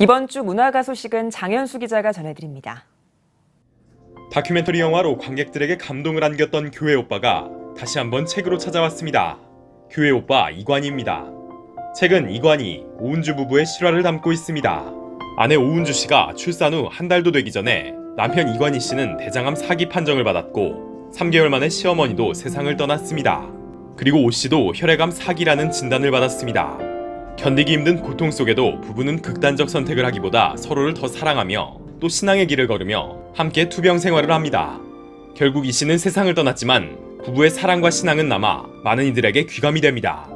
이번 주 문화가 소식은 장현수 기자가 전해드립니다. 다큐멘터리 영화로 관객들에게 감동을 안겼던 교회 오빠가 다시 한번 책으로 찾아왔습니다. 교회 오빠 이관희입니다. 책은 이관희, 오은주 부부의 실화를 담고 있습니다. 아내 오은주 씨가 출산 후 한 달도 되기 전에 남편 이관희 씨는 대장암 사기 판정을 받았고 3개월 만에 시어머니도 세상을 떠났습니다. 그리고 오 씨도 혈액암 사기라는 진단을 받았습니다. 견디기 힘든 고통 속에도 부부는 극단적 선택을 하기보다 서로를 더 사랑하며 또 신앙의 길을 걸으며 함께 투병 생활을 합니다. 결국 이 씨는 세상을 떠났지만 부부의 사랑과 신앙은 남아 많은 이들에게 귀감이 됩니다.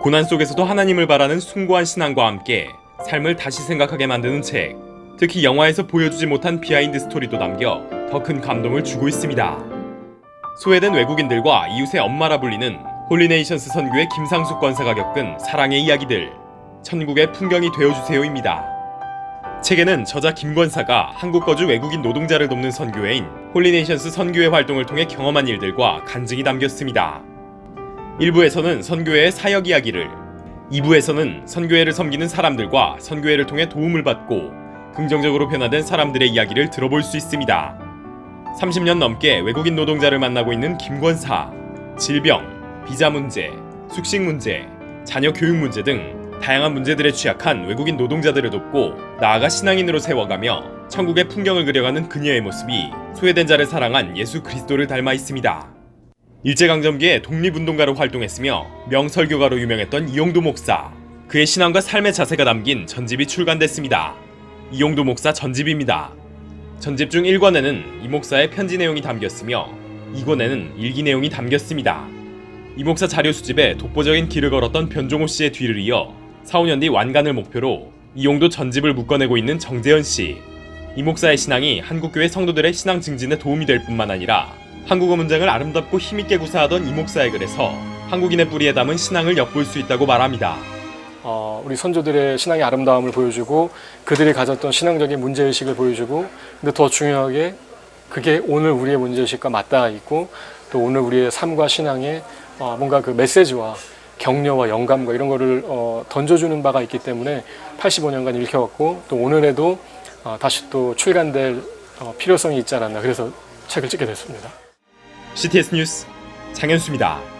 고난 속에서도 하나님을 바라는 숭고한 신앙과 함께 삶을 다시 생각하게 만드는 책. 특히 영화에서 보여주지 못한 비하인드 스토리도 담겨 더 큰 감동을 주고 있습니다. 소외된 외국인들과 이웃의 엄마라 불리는 홀리네이션스 선교의 김상숙 권사가 겪은 사랑의 이야기들. 천국의 풍경이 되어주세요입니다. 책에는 저자 김권사가 한국 거주 외국인 노동자를 돕는 선교회인 홀리네이션스 선교회 활동을 통해 경험한 일들과 간증이 담겼습니다. 1부에서는 선교회의 사역 이야기를, 2부에서는 선교회를 섬기는 사람들과 선교회를 통해 도움을 받고 긍정적으로 변화된 사람들의 이야기를 들어볼 수 있습니다. 30년 넘게 외국인 노동자를 만나고 있는 김권사, 질병, 비자 문제, 숙식 문제, 자녀 교육 문제 등 다양한 문제들에 취약한 외국인 노동자들을 돕고 나아가 신앙인으로 세워가며 천국의 풍경을 그려가는 그녀의 모습이 소외된 자를 사랑한 예수 그리스도를 닮아 있습니다. 일제강점기에 독립운동가로 활동했으며 명설교가로 유명했던 이용도 목사. 그의 신앙과 삶의 자세가 담긴 전집이 출간됐습니다. 이용도 목사 전집입니다. 전집 중 1권에는 이 목사의 편지 내용이 담겼으며 2권에는 일기 내용이 담겼습니다. 이 목사 자료 수집에 독보적인 길을 걸었던 변종호 씨의 뒤를 이어 4, 5년 뒤 완간을 목표로 이용도 전집을 묶어내고 있는 정재현 씨. 이 목사의 신앙이 한국교회 성도들의 신앙 증진에 도움이 될 뿐만 아니라 한국어 문장을 아름답고 힘있게 구사하던 이 목사의 글에서 한국인의 뿌리에 담은 신앙을 엿볼 수 있다고 말합니다. 어, 우리 선조들의 신앙의 아름다움을 보여주고 그들이 가졌던 신앙적인 문제의식을 보여주고 근데 더 중요하게 그게 오늘 우리의 문제의식과 맞닿아 있고 또 오늘 우리의 삶과 신앙에 어, 뭔가 그 메시지와 격려와 영감과 이런 거를 어, 던져주는 바가 있기 때문에 85년간 읽혀왔고 또 오늘에도 어, 다시 또 출간될 어, 필요성이 있지 않았나 그래서 책을 찍게 됐습니다. CTS 뉴스 장현수입니다.